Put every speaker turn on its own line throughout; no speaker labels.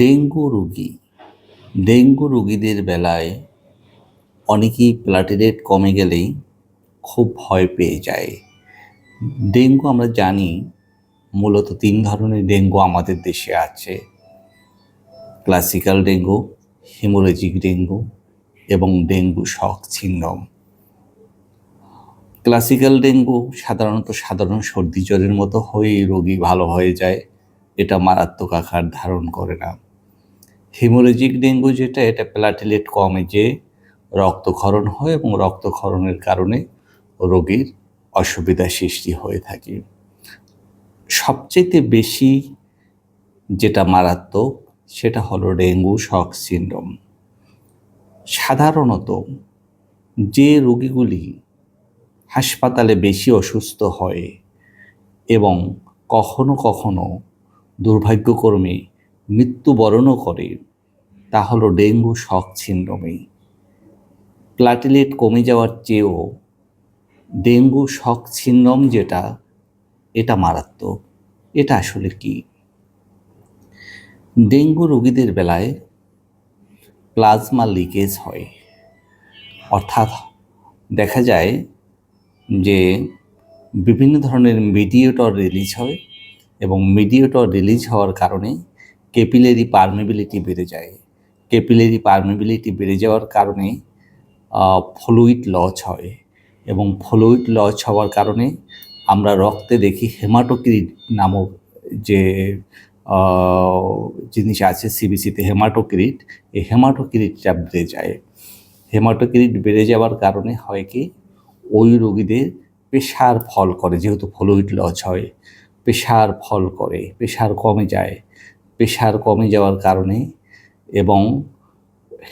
Dengue রোগী, dengue রোগীদের বেলায় অনেকেই প্লাটিলেট কমে গেলেই খুব ভয় পেয়ে যায়। ডেঙ্গু আমরা জানি, মূলত তিন ধরনের ডেঙ্গু আমাদের দেশে আছে। ক্লাসিক্যাল ডেঙ্গু হিমোরেজিক ডেঙ্গু এবং ডেঙ্গু শক ছিন্নম ক্লাসিক্যাল ডেঙ্গু সাধারণত সাধারণ সর্দি, জ্বরের মতো হয়েই রোগী ভালো হয়ে যায়। এটা মারাত্মক আকার ধারণ করে না। হিমোরেজিক ডেঙ্গু যেটা, এটা প্লাটিলেট কমে যে রক্তক্ষরণ হয় এবং রক্তক্ষরণের কারণে রোগীর অসুবিধা সৃষ্টি হয়ে থাকে। সবচেয়ে বেশি যেটা মারাত্মক, সেটা হলো ডেঙ্গু শক সিন্ড্রোম। সাধারণত যে রোগীগুলি হাসপাতালে বেশি অসুস্থ হয় এবং কখনো কখনো দুর্ভাগ্যক্রমে মৃত্যুবরণও করে। তা হলো ডেঙ্গু শক সিন্ড্রোমে প্লাটিলেট কমে যাওয়ার চেয়েও ডেঙ্গু শক সিন্ড্রোম যেটা, এটা মারাত্মক। এটা আসলে কি? ডেঙ্গু রোগীদের বেলায় প্লাজমা লিকেজ হয়। অর্থাৎ দেখা যায় যে বিভিন্ন ধরনের মিডিয়েটর রিলিজ হয়। এবং মিডিয়েটর রিলিজ হওয়ার কারণে ক্যাপিলারি পারমেবিলিটি বেড়ে যায়। ক্যাপিলারি পারমেবিলিটি বেড়ে যাওয়ার কারণে ফ্লুইড লস হয় এবং ফ্লুইড লস হওয়ার কারণে আমরা রক্তে দেখি হেমাটোক্রিট নামক যে জিনিস আছে সিবিসিতে হেমাটোক্রিট এই হেমাটোক্রিটটা বেড়ে যায়। হেমাটোক্রিট বেড়ে যাওয়ার কারণে হয় কি, ওই রোগীদের প্রেশার ফল করে, যেহেতু ফ্লুইড লস হয়। প্রেশার ফল করে প্রেশার কমে যায়। প্রেশার কমে যাওয়ার কারণে এবং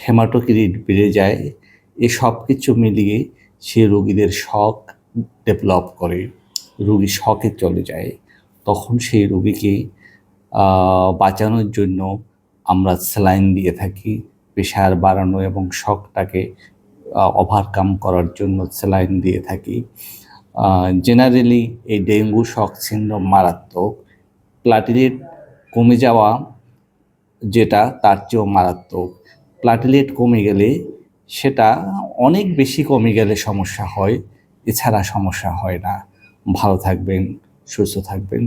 হেমাটোক্রিট বেড়ে যায়। এ সব কিছু মিলিয়ে সে রোগীদের শখ ডেভেলপ করে। রোগী শখে চলে যায়। তখন সেই রোগীকে বাঁচানোর জন্য আমরা স্যালাইন দিয়ে থাকি। প্রেশার বাড়ানো এবং শখটাকে ওভারকাম করার জন্য স্যালাইন দিয়ে থাকি। জেনারেলি এই ডেঙ্গু সিন্ড্রোম মারাত্মক প্লাটিলেট কমে যাওয়া যেটা তার চেয়েও মারাত্মক। প্লাটিলেট কমে গেলে সেটা অনেক বেশি কমে গেলে সমস্যা হয়, এছাড়া সমস্যা হয় না। ভালো থাকবেন, সুস্থ থাকবেন।